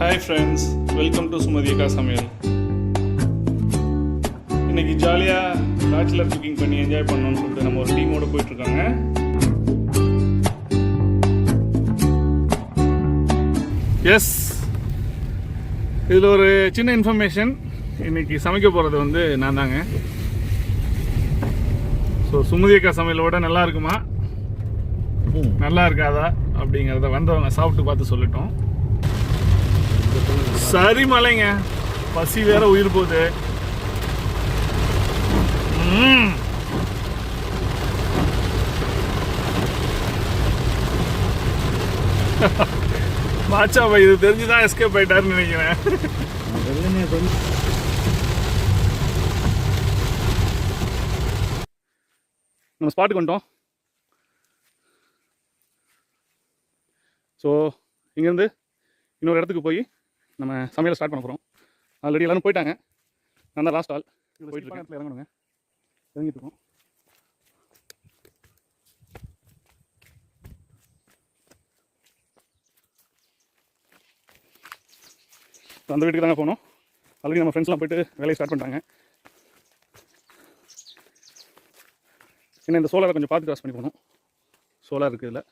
Hi friends welcome to Sumathi அக்கா சமையல் இன்னைக்கு ஜாலியாக பேச்சுலர் குக்கிங் பண்ணி என்ஜாய் பண்ணணும்னு சொல்லிட்டு நம்ம ஒரு டீமோட போயிட்டுருக்காங்க. எஸ் இதில் ஒரு சின்ன இன்ஃபர்மேஷன் இன்னைக்கு சமைக்க போகிறது வந்து நான் தாங்க ஸோ சுமதி அக்கா சமையலோட நல்லா இருக்குமா? நல்லா இருக்காதா? அப்படிங்கிறத வந்தவங்க சாப்பிட்டு பார்த்து சொல்லட்டும். சரி மலைங்க. பசி வேற உயிர் போகுது. மாச்சா பாட்சா இது தெரிஞ்சுதான் எஸ்கேப் ஆயிட்டாருன்னு நினைக்கிறேன். நம்ம ஸ்பாட்டுக்கு வந்துட்டோம். ஸோ இங்கேருந்து இன்னொரு இடத்துக்கு போய் நம்ம சமையலை ஸ்டார்ட் பண்ண போகிறோம் ஆல்ரெடி எல்லாரும் போயிட்டாங்க. நான் தான் லாஸ்ட் ஆள். போயிட்டு இருக்கேன். இறங்கணுங்க. இறங்கிட்டு இருக்கோம். அந்த வீட்டுக்கு தாங்க போகணும் ஆல்ரெடி நம்ம ஃப்ரெண்ட்ஸ்லாம் போயிட்டு வேலையை ஸ்டார்ட் பண்ணிட்டாங்க. என்ன இந்த சோலாரை கொஞ்சம் பார்த்து கிராஸ் பண்ணி போகணும். சோலார் இருக்குது இதில்.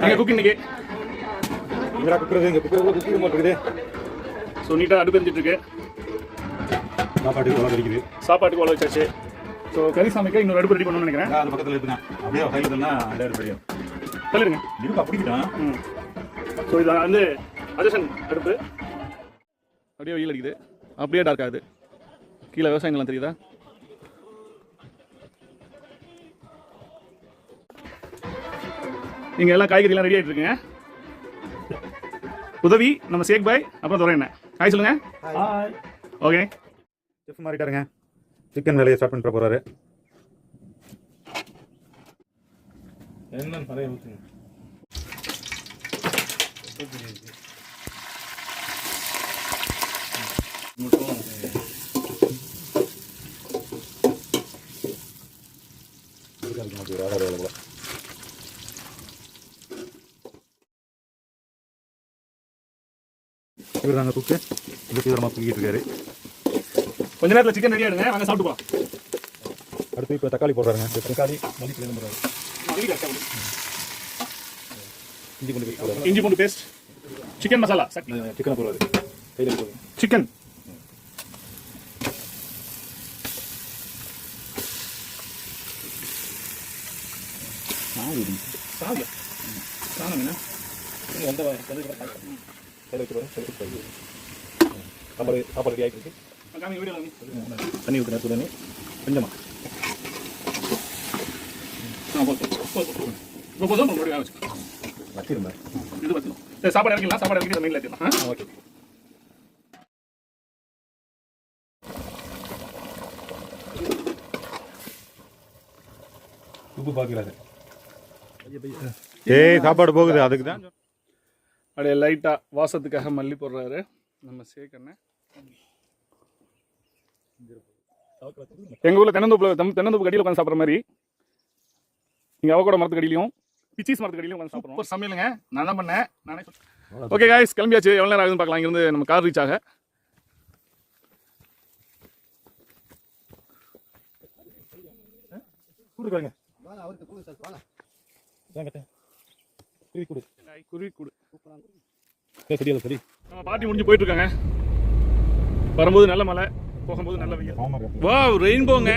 நீங்கள் குக் இன்னைக்கு. இங்கடா குக்குறது இங்க குக்குறது குக்கிங் போட்டுருக்குது. ஸோ நீட்டாக அடுப்பு எரிஞ்சிட்டு இருக்கு சாப்பாட்டுக்கு குழம்பு இருக்குது. சாப்பாட்டுக்கு உழ வச்சாச்சு. ஸோ கறி சமைக்க இன்னொரு அடுப்பு ரெடி பண்ணணும்னு நினைக்கிறேன். அது பக்கத்துல இருக்குங்க அப்படியே கையில் இருந்தா அந்த பெரிய சொல்லிடுங்க இருக்கா பிடிக்கிட்டான் ம். ஸோ இது வந்து அஜஷன் அடுப்பு. அப்படியே வெயில் அடிக்குது. அப்படியே டார்க் ஆகுது. கீழே விவசாய நிலம் தெரியுதா? இங்கே எல்லாம் காய்கறிலாம் ரெடி ஆகிட்டு இருக்குங்க. உதவி நம்ம சேக் பாய் அப்புறம் துறை என்ன ஹாய் சொல்லுங்க. ஓகே செஃப் மாறிட்டாருங்க. சிக்கன் வேலையை ஸ்டார்ட் பண்ணிட்டு போறாரு. என்னன்னு நிறைய ஊற்றுங்க இவர் தாங்க இந்த தீவிரமாக தூக்கிட்டு இருக்காரு. கொஞ்ச நேரத்தில் சிக்கன் ரெடி ஆகிடுங்க வாங்க சாப்பிட்டு போகலாம் அடுத்து இப்போ தக்காளி போடுறாருங்க. தக்காளி மல்லிப்பூ போடுறாரு இஞ்சி போய் போடுறாரு. இஞ்சி பூண்டு பேஸ்ட் சிக்கன் மசாலா சிக்கனை போடுறாரு கையில் சிக்கன் சாப்பிடு சாணம் என்ன? எந்த கையில் வச்சு சாப்பாடு சாப்பாடு ரெடி ஆகிட்டு இருக்கு. தண்ணி ஊற்றுனா தண்ணி. கொஞ்சமா. இப்போ போதும் மறுபடியும் வேக வச்சுக்கலாம். வச்சிருந்தேன் இது பத்தணும் சரி சாப்பாடு இறக்கலாம் சாப்பாடு இறக்கி மெயினில் ஏற்றிடலாம் ஓகே உப்பு பார்க்கிறாரு ஏய் சாப்பாடு போகுது. அதுக்கு தான் அப்படியே லைட்டாக வாசத்துக்காக மல்லி போடுறாரு. நம்ம சேக்கண்ண எங்கள் ஊரில் தென்னந்தோப்பில் தம் தென்னந்தோப்பு கடியில் உட்காந்து சாப்பிட்ற மாதிரி. இங்கே அவகோட மரத்து கடியிலையும் பிச்சீஸ் மரத்து கடியிலையும் உட்காந்து சாப்பிட்றோம். ஒரு சமையலுங்க. நான் தான் பண்ணேன்? நானே ஓகே காய்ஸ் கிளம்பியாச்சு. எவ்வளோ நேரம் ஆகுதுன்னு பார்க்கலாம். இங்கேருந்து நம்ம கார் ரீச் ஆக. கொடுக்குறாங்க குருவி கொடு. ஏய், சரியா சரி. நம்ம பார்ட்டி முடிஞ்சு போயிட்டு இருக்காங்க வரும்போது நல்ல மழை போகும்போது நல்ல வெயில். வா ரெயின்போங்க